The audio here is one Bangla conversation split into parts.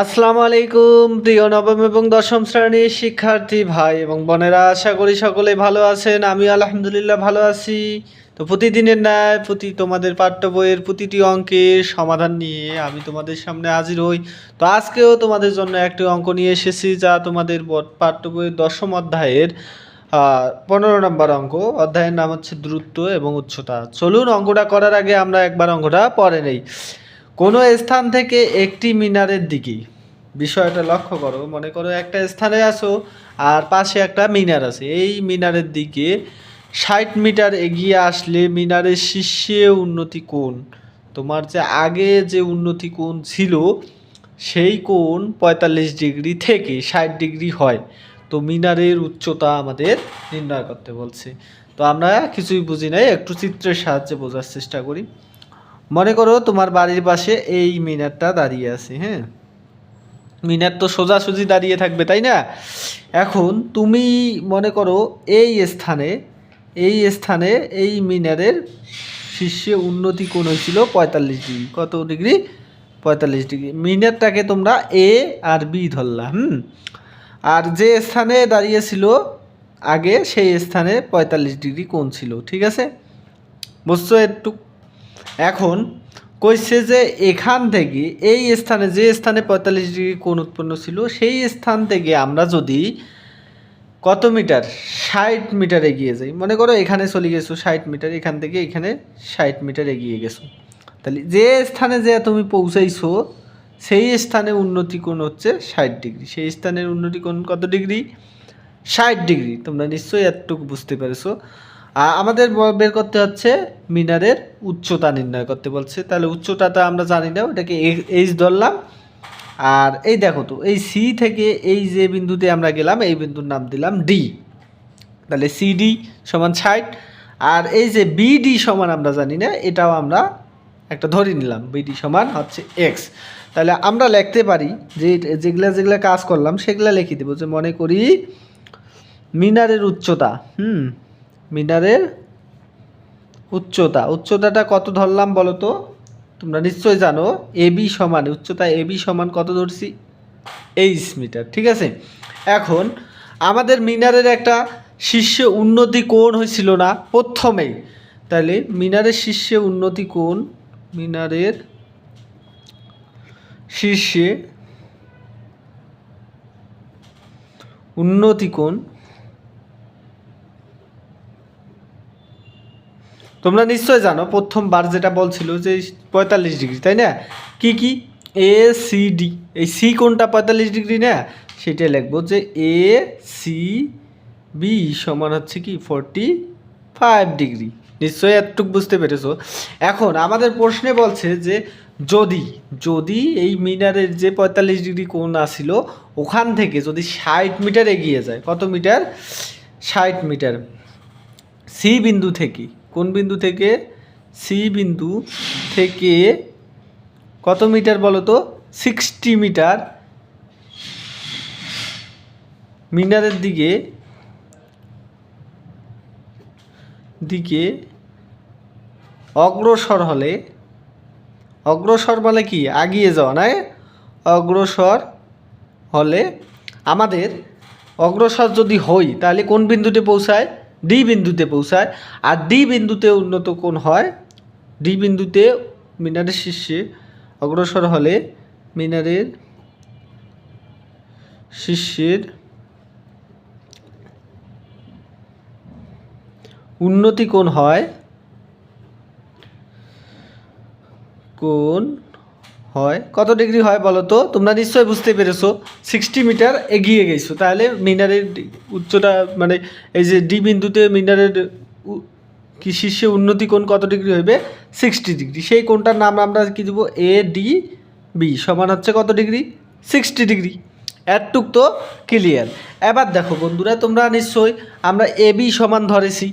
আসসালামু আলাইকুম, প্রিয় নবম এবং দশম শ্রেণির শিক্ষার্থী ভাই এবং বোনেরা, আশা করি সকলে ভালো আছেন। আমি আলহামদুলিল্লাহ ভালো আছি। তো প্রতিদিনের ন্যায় প্রতি তোমাদের পাঠ্য বইয়ের প্রতিটি অঙ্কের সমাধান নিয়ে আমি তোমাদের সামনে হাজির হই। তো আজকেও তোমাদের জন্য একটি অঙ্ক নিয়ে এসেছি, যা তোমাদের পাঠ্য বইয়ের দশম অধ্যায়ের পনেরো নম্বর অঙ্ক। অধ্যায়ের নাম হচ্ছে দ্রুত এবং উচ্চতা। চলুন অঙ্কটা করার আগে আমরা একবার অঙ্কটা পরে নেই। কোনো স্থান থেকে একটি মিনারের দিকে। বিষয়টা লক্ষ্য করো, মনে করো একটা স্থানে আসো আর পাশে একটা মিনার আছে। এই মিনারের দিকে ষাট মিটার এগিয়ে আসলে মিনারের শীর্ষে উন্নতি কোণ, তোমার যে আগে যে উন্নতি কোণ ছিল, সেই কোণ পঁয়তাল্লিশ ডিগ্রি থেকে ষাট ডিগ্রি হয়। তো মিনারের উচ্চতা আমাদের নির্ণয় করতে বলছে। তো আমরা কিছুই বুঝি নাই, একটু চিত্রের সাহায্যে বোঝার চেষ্টা করি। মনে করো তোমার বাড়ির পাশে এই মিনারটা দাঁড়িয়ে আছে হ্যাঁ? মিনার তো সোজাসুজি দাঁড়িয়ে থাকবে, তাই না? এখন তুমি মনে করো এই স্থানে এই স্থানে এই মিনারের শীর্ষে উন্নতি কোণ হয়েছিল পঁয়তাল্লিশ ডিগ্রি। কত ডিগ্রি? পঁয়তাল্লিশ ডিগ্রি। মিনারটাকে তোমরা এ আর বি ধরলা, হুম? আর যে স্থানে দাঁড়িয়েছিল আগে, সেই স্থানে পঁয়তাল্লিশ ডিগ্রি কোণ ছিল, ঠিক আছে? বুঝছ একটু? এখন কইছে যে এখান থেকে এই স্থানে, যে স্থানে পঁয়তাল্লিশ ডিগ্রি কোণ উৎপন্ন ছিল, সেই স্থান থেকে আমরা যদি কত মিটার? ষাট মিটার এগিয়ে যাই। মনে করো এখানে চলে গেছো ষাট মিটার, এখান থেকে এখানে ষাট মিটার এগিয়ে গেছো। তাহলে যে স্থানে যে তুমি পৌঁছাইছো, সেই স্থানে উন্নতি কোণ হচ্ছে ষাট ডিগ্রি। সেই স্থানের উন্নতি কোণ কত ডিগ্রি? ষাট ডিগ্রি। তোমরা নিশ্চয়ই এতটুকু বুঝতে পেরেছ। আমাদের বের করতে হচ্ছে মিনারের উচ্চতা নির্ণয় করতে বলছে। তাহলে উচ্চতাটা আমরা জানি না, ওটাকে এইচ ধরলাম। আর এই দেখো তো, এই সি থেকে এই যে বিন্দুতে আমরা গেলাম, এই বিন্দুর নাম দিলাম ডি তাহলে সিডি সমান ষাট, আর এই যে বিডি সমান আমরা জানি না, এটাও আমরা একটা ধরে নিলাম বিডি সমান হচ্ছে এক্স তাহলে আমরা লিখতে পারি যে যেগুলা যেগুলা কাজ করলাম, সেগুলা লিখে দেবো, যে মনে করি মিনারের উচ্চতা, হুম মিনারের উচ্চতা। উচ্চতাটা কত ধরলাম বলো তো? তোমরা নিশ্চয়ই জানো এবি সমান উচ্চতা এবি সমান কত ধরছি? এইচ মিটার, ঠিক আছে? এখন আমাদের মিনারের একটা শীর্ষে উন্নতি কোণ হয়েছিল না প্রথমেই তাহলে মিনারের শীর্ষে উন্নতি কোণ, মিনারের শীর্ষে উন্নতি কোণ তোমরা নিশ্চয় জানো প্রথমবার যেটা বলছিল যে পঁয়তাল্লিশ ডিগ্রি, তাই না? কি কি? এ সি ডি এই সি কোনটা পঁয়তাল্লিশ ডিগ্রি না? সেটা লিখব যে এ সি বি সমান হচ্ছে কি? Forty five degree. নিশ্চয়ই এতটুকু বুঝতে পেরেছ? এখন আমাদের প্রশ্নে বলছে যে যদি যদি এই মিনারের যে পঁয়তাল্লিশ ডিগ্রি কোণ আসিল ওখান থেকে যদি ষাট মিটার এগিয়ে যায়, কত মিটার? ষাট মিটার। সি বিন্দু থেকে। কোন বিন্দু থেকে? সি বিন্দু থেকে কত মিটার বলো তো? Sixty metre. মিনারের দিকে দিকে অগ্রসর হলে, অগ্রসর বলে কি? আগিয়ে যাওয়া, না? অগ্রসর হলে আমাদের অগ্রসর যদি হই, তাহলে কোন বিন্দুতে পৌঁছায়? ডি বিন্দুতে পৌঁছায়। আর ডি বিন্দুতে উন্নত কোণ হয়? ডি বিন্দুতে মিনারের শীর্ষে অগ্রসর হলে মিনারের শীর্ষের উন্নতি কোণ হয় কোণ হয়। কত ডিগ্রি হয় বলো তো? তোমরা নিশ্চয়ই বুঝতে পেরেছ। সিক্সটি মিটার এগিয়ে গেছো। তাহলে মিনারের উচ্চতা মানে এই যে ডি বিন্দুতে মিনারের কি শীর্ষে উন্নতি কোণ কত ডিগ্রি হইবে? Sixty degree. সেই কোণটার নাম আমরা কি দেবো? এ ডি বি সমান হচ্ছে কত ডিগ্রি? Sixty degree. এতটুক তো ক্লিয়ার এবার দেখো বন্ধুরা, তোমরা নিশ্চয়ই আমরা এ বি সমান ধরেছি।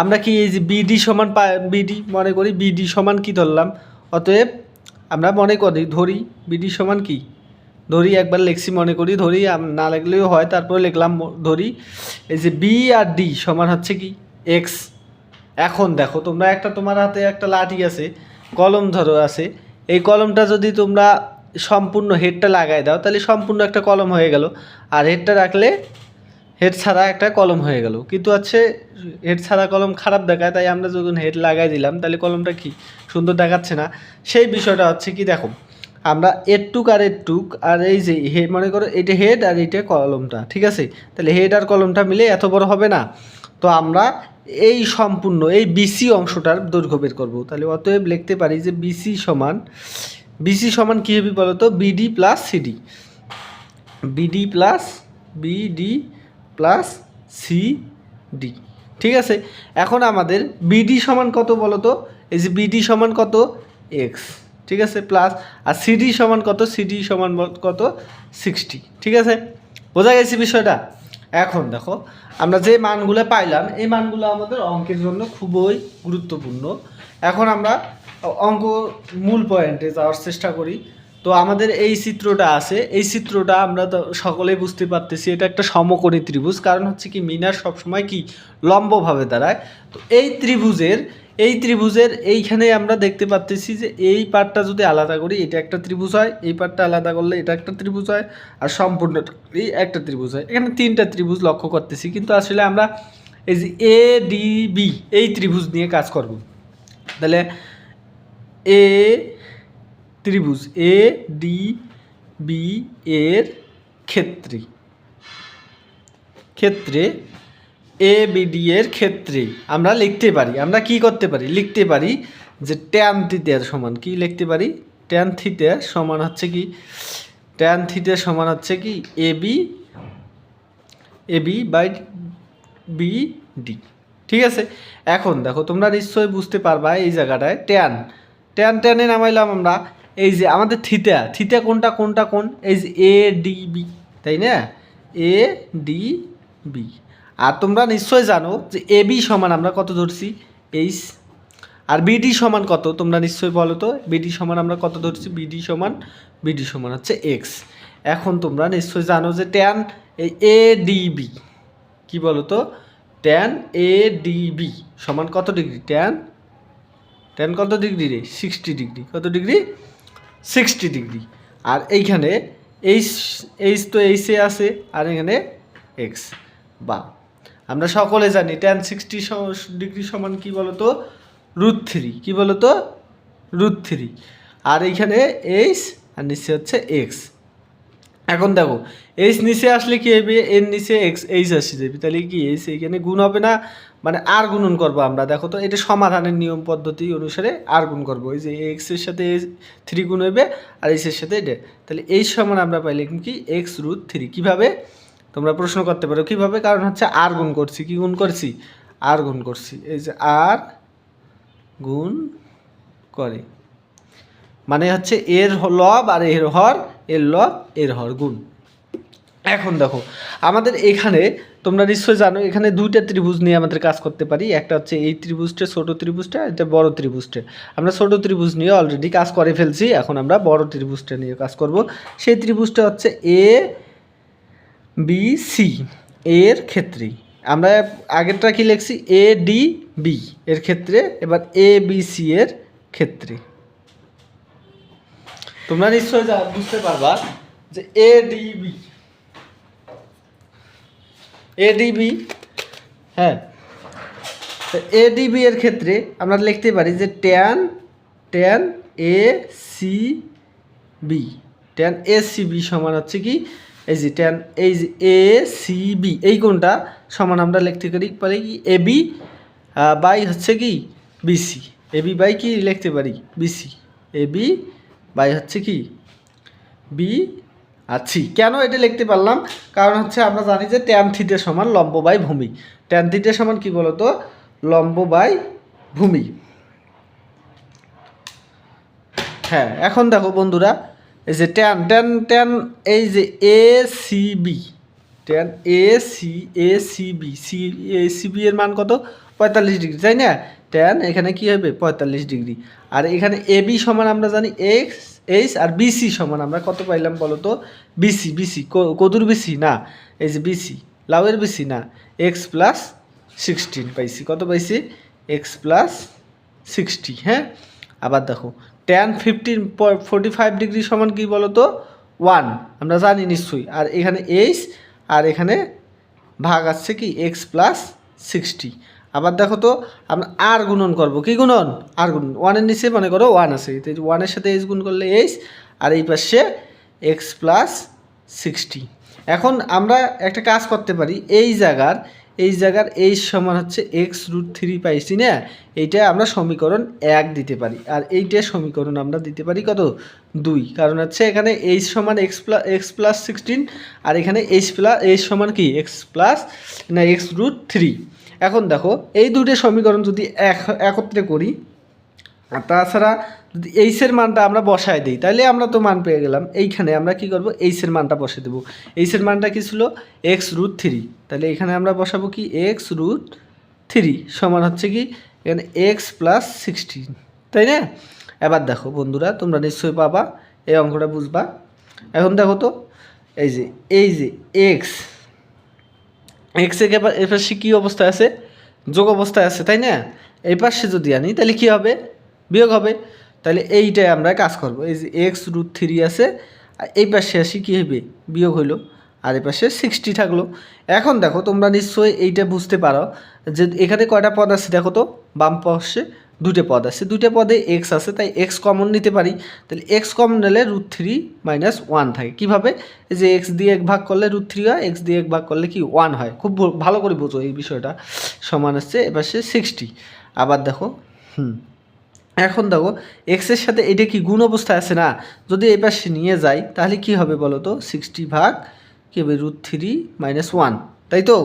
আমরা কি এই যে বিডি সমান পা বিডি মনে করি। বিডি সমান কি ধরলাম? অতএব আমরা মনে করি, ধরি বিডি সমান কি? ধরি একবার লেখছি মনে করি, ধরি না লিখলেও হয়, তারপরে লিখলাম ধরি এই যে বি আর ডি সমান হচ্ছে কি? এক্স এখন দেখো, তোমরা একটা তোমার হাতে একটা লাঠি আছে, কলম ধরো আছে, এই কলমটা যদি তোমরা সম্পূর্ণ হেডটা লাগাই দাও, তাহলে সম্পূর্ণ একটা কলম হয়ে গেল। আর হেডটা রাখলে হেড ছাড়া একটা কলম হয়ে গেল। কিন্তু হচ্ছে হেড ছাড়া কলম খারাপ দেখায়, তাই আমরা যখন হেড লাগাই দিলাম, তাহলে কলমটা কি? সুন্দর দেখাচ্ছে না। সেই বিষয়টা হচ্ছে কি, দেখো, আমরা এটুক আর এটুক আর এই যে হে মনে করো এটা হেড আর এটা কলমটা, ঠিক আছে? তাহলে হেড আর কলমটা মিলে এত বড় হবে না। তো আমরা এই সম্পূর্ণ, এই বিসি অংশটার দৈর্ঘ্য বের করব। তাহলে অতএব লিখতে পারি যে বিসি সমান বিসি সমান কী হবে বলো তো BD plus CD BD plus BD plus C D ঠিক আছে? এখন আমাদের বিডি সমান কত বলো তো এই যে বিডি সমান কত? এক্স ঠিক আছে? প্লাস আর সিডি সমান কত? সিডি সমান কত? সিক্সটি ঠিক আছে? বোঝা গেছে বিষয়টা? এখন দেখো, আমরা যে মানগুলো পাইলাম, এই মানগুলো আমাদের অঙ্কের জন্য খুবই গুরুত্বপূর্ণ। এখন আমরা অঙ্ক মূল পয়েন্টে যাওয়ার চেষ্টা করি। তো আমাদের এই চিত্রটা আছে। এই চিত্রটা আমরা তো সকলেই বুঝতে পারতেছি, এটা একটা সমকোণী ত্রিভুজ। কারণ হচ্ছে কি, মিনার সবসময় কি? লম্বভাবে দাঁড়ায়। তো এই ত্রিভুজের এই ত্রিভুজের এইখানে আমরা দেখতে পাচ্তেছি যে এই পার্টটা যদি আলাদা করি, এটা একটা ত্রিভুজ হয়। এই পার্টটা আলাদা করলে এটা একটা ত্রিভুজ হয়। আর সম্পূর্ণটা এই একটা ত্রিভুজ হয়। এখানে তিনটা ত্রিভুজ লক্ষ্য করতেছি। কিন্তু আসলে আমরা এই যে এ ডি বি এই ত্রিভুজ নিয়ে কাজ করব। তাহলে এ ত্রিভুজ এ ডি বি এর ক্ষেত্রে। ক্ষেত্রে এ বিডি এর ক্ষেত্রে। আমরা লিখতে পারি, আমরা কি করতে পারি? লিখতে পারি যে ট্যান থিটার সমান কি? লিখতে পারি ট্যান থিটা সমান হচ্ছে কি? ট্যান থিটা সমান হচ্ছে কি? A B A B by B D ঠিক আছে? এখন দেখো, তোমরা নিশ্চয়ই বুঝতে পারবা এই জায়গাটায় ট্যান ট্যান ট্যানে নামাইলাম আমরা এই যে আমাদের থিতা থিতা কোনটা কোনটা কোন? এই যে এ ডি বি তাই না? এ ডি বি আর তোমরা নিশ্চয় জানো যে এ বি সমান আমরা কত ধরছি? এইচ আর বিডি সমান কত? তোমরা নিশ্চয়ই বলো তো বিডি সমান আমরা কত ধরছি? বিডি সমান বিডি সমান হচ্ছে এক্স এখন তোমরা নিশ্চয়ই জানো যে ট্যান এই এ ডি বি কী বলো তো? ট্যান এ ডি বি সমান কত ডিগ্রি? ট্যান ট্যান কত ডিগ্রি রে? Sixty degree. কত ডিগ্রি? সিক্সটি ডিগ্রি আর এইখানে এইচ এইচ তো এইচে আছে, আর এখানে এক্স বা, আমরা সকলে জানি ট্যান সিক্সটি ডিগ্রি সমান কি বলতো? রুট থ্রি কী বলতো? রুট থ্রি আর এইখানে এইচ আর নিচে হচ্ছে এক্স এখন দেখো এইচ নিচে আসলে কি হবে? এর নিচে এক্স এইচ আসে যাবে। তাহলে কি এইচ এইখানে গুণ হবে না? মানে আর গুণন করব আমরা। দেখো তো, এটা সমাধানের নিয়ম পদ্ধতি অনুসারে আর গুণ করব। এই যে এক্সের সাথে থ্রি গুণ হবে আর এর সাথে এটা। তাহলে এই সমান আমরা পাইলে কি? এক্স রুট থ্রি কীভাবে? তোমরা প্রশ্ন করতে পারো। কীভাবে? কারণ হচ্ছে আর গুণ করছি। কি গুণ করছি? আর গুণ করছি। এই যে আর গুণ করে। মানে হচ্ছে এর লব আর এর হর, এর লব, এর হর গুণ। এখন দেখো, আমাদের এখানে তোমরা নিশ্চয়ই জানো, এখানে দুইটা ত্রিভুজ নিয়ে আমাদের কাজ করতে পারি। একটা হচ্ছে এই ত্রিভুজটা, ছোট ত্রিভুজটা এটা বড় ত্রিভুজটা। আমরা ছোট ত্রিভুজ নিয়ে অলরেডি কাজ করে ফেলছি, এখন আমরা বড় ত্রিভুজটা নিয়ে কাজ করব। সেই ত্রিভুজটা হচ্ছে এ বি সি এর ক্ষেত্রেই আমরা আগেরটা কি লিখছি? এ ডি বি এর ক্ষেত্রে, এবার এ বি সি এর ক্ষেত্রে। তোমরা নিশ্চয়ই বুঝতে পারবা যে এ ডি বি এডিবি হ্যাঁ। এডিবি এর ক্ষেত্রে আমরা লিখতে পারি যে tan tan A C B tan A C B সমান হচ্ছে কি? এই যে ট্যান এই যে এ সি বি এই কোনটা সমান আমরা লিখতে পারি কি? এ বি বাই হচ্ছে কি? বিসি এ বি বাই কি? লিখতে পারি বিসি এ বি বাই হচ্ছে কি? বি আছি। কেন এটা লিখতে পারলাম? কারণ হচ্ছে আমরা জানি যে ট্যান থিটা সমান লম্ব বাই ভূমি। ট্যান থিটা সমান কি বলতো? লম্ব বাই ভূমি। হ্যাঁ এখন দেখো বন্ধুরা, এই যে ট্যান ট্যান ট্যান এই যে A C B tan A C A C B C A C B এর মান কত? পঁয়তাল্লিশ ডিগ্রি, তাই না? ট্যান এখানে কি হবে? পঁয়তাল্লিশ ডিগ্রি। আর এখানে এ বি সমান আমরা জানি এক্স এইচ আর বিসি সমান। আমরা কত পাইলাম বলো তো? বিসি বিসি কদুর বিসি না, এই যে বিসি লাউয়ের বিসি না। এক্স প্লাস সিক্সটিন পাইছি। কত পাইছি? এক্স প্লাস সিক্সটি হ্যাঁ? আবার দেখো tan fifteen forty five degree সমান কি বলো তো? ওয়ান আমরা জানি নিশ্চয়ই। আর এখানে এইচ আর এখানে ভাগ আসছে কি? এক্স প্লাস সিক্সটি আবার দেখো তো, আমরা আর গুণন করব। কি গুণন? আর গুণন। ওয়ানের নিচে মনে করো ওয়ান আছে। ওয়ানের সাথে এইচ গুণ করলে এইচ আর এই পাশে এক্স প্লাস সিক্সটি এখন আমরা একটা কাজ করতে পারি। এই জায়গার এই জায়গার এই সমান হচ্ছে এক্স রুট থ্রি পাইছি না? এইটা আমরা সমীকরণ এক দিতে পারি। আর এইটা সমীকরণ আমরা দিতে পারি কত? দুই। কারণ হচ্ছে এখানে এইচ সমান X plus X plus sixteen আর এখানে এইচ প্লাস এইচ সমান কি? এক্স প্লাস না এক্স রুট থ্রি এখন দেখো, এই দুটো সমীকরণ যদি এক, একত্রে করি, আর তাছাড়া যদি এইসের মানটা আমরা বসায় দিই তাহলে আমরা তো মান পেয়ে গেলাম। এইখানে আমরা কি করব? এইসের মানটা বসে দেবো। এইসের মানটা কি ছিল? এক্স রুট থ্রি তাহলে এখানে আমরা বসাবো কি? এক্স রুট থ্রি সমান হচ্ছে কি? এখানে এক্স প্লাস সিক্সটিন তাই না? এবার দেখো বন্ধুরা, তোমরা নিশ্চয়ই পাবা, এই অঙ্কটা বুঝবা। এখন দেখো তো, এই যে এই যে এক্স এক্স এবার এর পাশে কী অবস্থায় আছে? যোগ অবস্থায় আছে, তাই না? এই পাশে যদি আনি, তাহলে কী হবে? বিয়োগ হবে। তাহলে এইটাই আমরা কাজ করব। এই যে এক্স রুট থ্রি আছে, আর এই পাশে আসি কী হবে? বিয়োগ হইল। আর এই পাশে সিক্সটি থাকল। এখন দেখো, তোমরা নিশ্চয়ই এইটা বুঝতে পারো যে এখানে কয়টা পদ আছে দেখো তো? বাম পাশে দুটো পদ আছে। দুটো পদে এক্স আছে, তাই এক্স কমন নিতে পারি। তাহলে এক্স কমন নিলে রুট থ্রি মাইনাস ওয়ান থাকে। কীভাবে? যে এক্স দিয়ে এক ভাগ করলে রুট থ্রি হয় এক্স দিয়ে এক ভাগ করলে কি ওয়ান হয়? খুব ভালো করে বোঝো এই বিষয়টা। সমান হচ্ছে এবার সে সিক্সটি আবার দেখো, হুম, এখন দেখো এক্সের সাথে এটা কি গুণ অবস্থায় আছে না? যদি এই পাশে নিয়ে যাই, তাহলে কি হবে বলো তো সিক্সটি ভাগ কি হবে? রুট থ্রি মাইনাস ওয়ান তাই তো?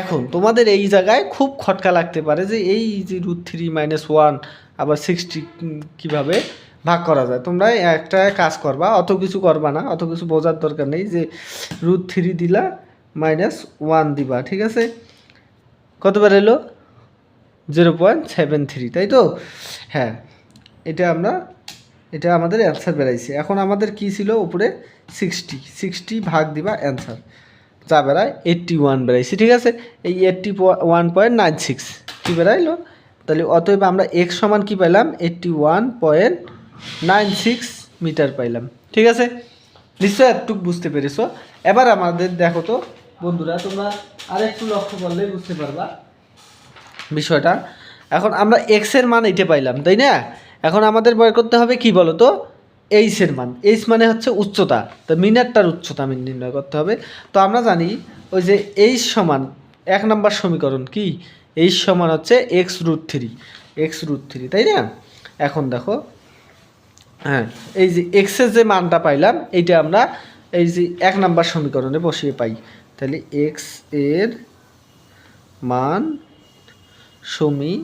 এখন তোমাদের এই জায়গায় খুব খটকা লাগতে পারে যে এই যে রুট থ্রি মাইনাস ওয়ান আবার সিক্সটি কীভাবে ভাগ করা যায়? তোমরা একটা কাজ করবা, অত কিছু করবা না, অত কিছু বোঝার দরকার নেই যে রুট থ্রি দিলা মাইনাস ওয়ান দিবা, ঠিক আছে? কতবার এলো? জিরো পয়েন্ট সেভেন থ্রি তাই তো? হ্যাঁ এটা আমরা, এটা আমাদের অ্যান্সার বেরাইছে। এখন আমাদের কি ছিল উপরে? সিক্সটি সিক্সটি ভাগ দিবা অ্যান্সার যা বেড়ায় এইট্টি ওয়ান বেড়াইছে, ঠিক আছে? এই eighty one point nine six কী বেড়াইলো? তাহলে অতএব আমরা এক্স সমান কি পাইলাম? Eighty one point nine six metre পাইলাম, ঠিক আছে? নিশ্চয় এতটুকু বুঝতে পেরেছ? এবার আমাদের দেখো তো, বন্ধুরা, তোমরা আরেকটু লক্ষ্য করলে বুঝতে পারবা বিষয়টা। এখন আমরা এক্সের মান এইটা পাইলাম, তাই না? এখন আমাদের বয় করতে হবে কি বলো তো এইচ এর মান। এইচ মানে হচ্ছে উচ্চতা। তো মিনারটার উচ্চতা আমি নির্ণয় করতে হবে। তো আমরা জানি ওই যে এইচ সমান এক নম্বর সমীকরণ কি? এইচ সমান হচ্ছে x root three x root three তাই না? এখন দেখো হ্যাঁ এই যে এক্সের যে মানটা পাইলাম, এইটা আমরা এই যে এক নম্বর সমীকরণে বসিয়ে পাই। তাহলে এক্সের মান সমী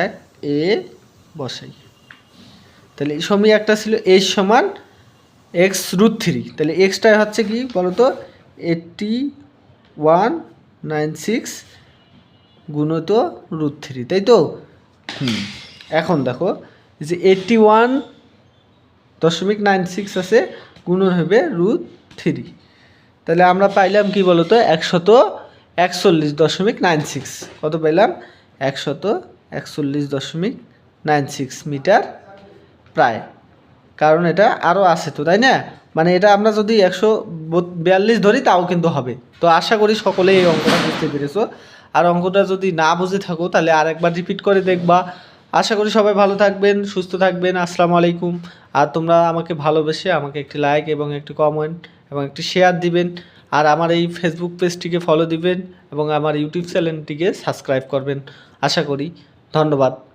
এক এ বসাই। তাহলে এই সমী একটা ছিল এইচ সমান এক্স রুট থ্রি। তাহলে এক্সটা হচ্ছে কি বলতো? এইটটি ওয়ান নাইন সিক্স গুণিত রুট থ্রি, তাই তো? এখন দেখো যে এইটটি ওয়ান দশমিক নাইন সিক্স আছে, গুণন হবে রুট থ্রি। তাহলে আমরা পাইলাম কি বলতো? একশত একচল্লিশ দশমিক নাইন সিক্স। কত পাইলাম? একশত একচল্লিশ দশমিক নাইন সিক্স মিটার প্রায়। কারণ এটা আরও আছে তো, তাই না? মানে এটা আমরা যদি একশো বিয়াল্লিশ ধরি তাও কিন্তু হবে। তো আশা করি সকলেই এই অঙ্কটা বুঝতে পেরেছ। আর অঙ্কটা যদি না বুঝে থাকো, তাহলে আরেকবার রিপিট করে দেখবা। আশা করি সবাই ভালো থাকবেন, সুস্থ থাকবেন, আসসালামু আলাইকুম। আর তোমরা আমাকে ভালোবেসে আমাকে একটি লাইক এবং একটি কমেন্ট এবং একটি শেয়ার দিবেন। আর আমার এই ফেসবুক পেজটিকে ফলো দিবেন এবং আমার ইউটিউব চ্যানেলটিকে সাবস্ক্রাইব করবেন। আশা করি, ধন্যবাদ।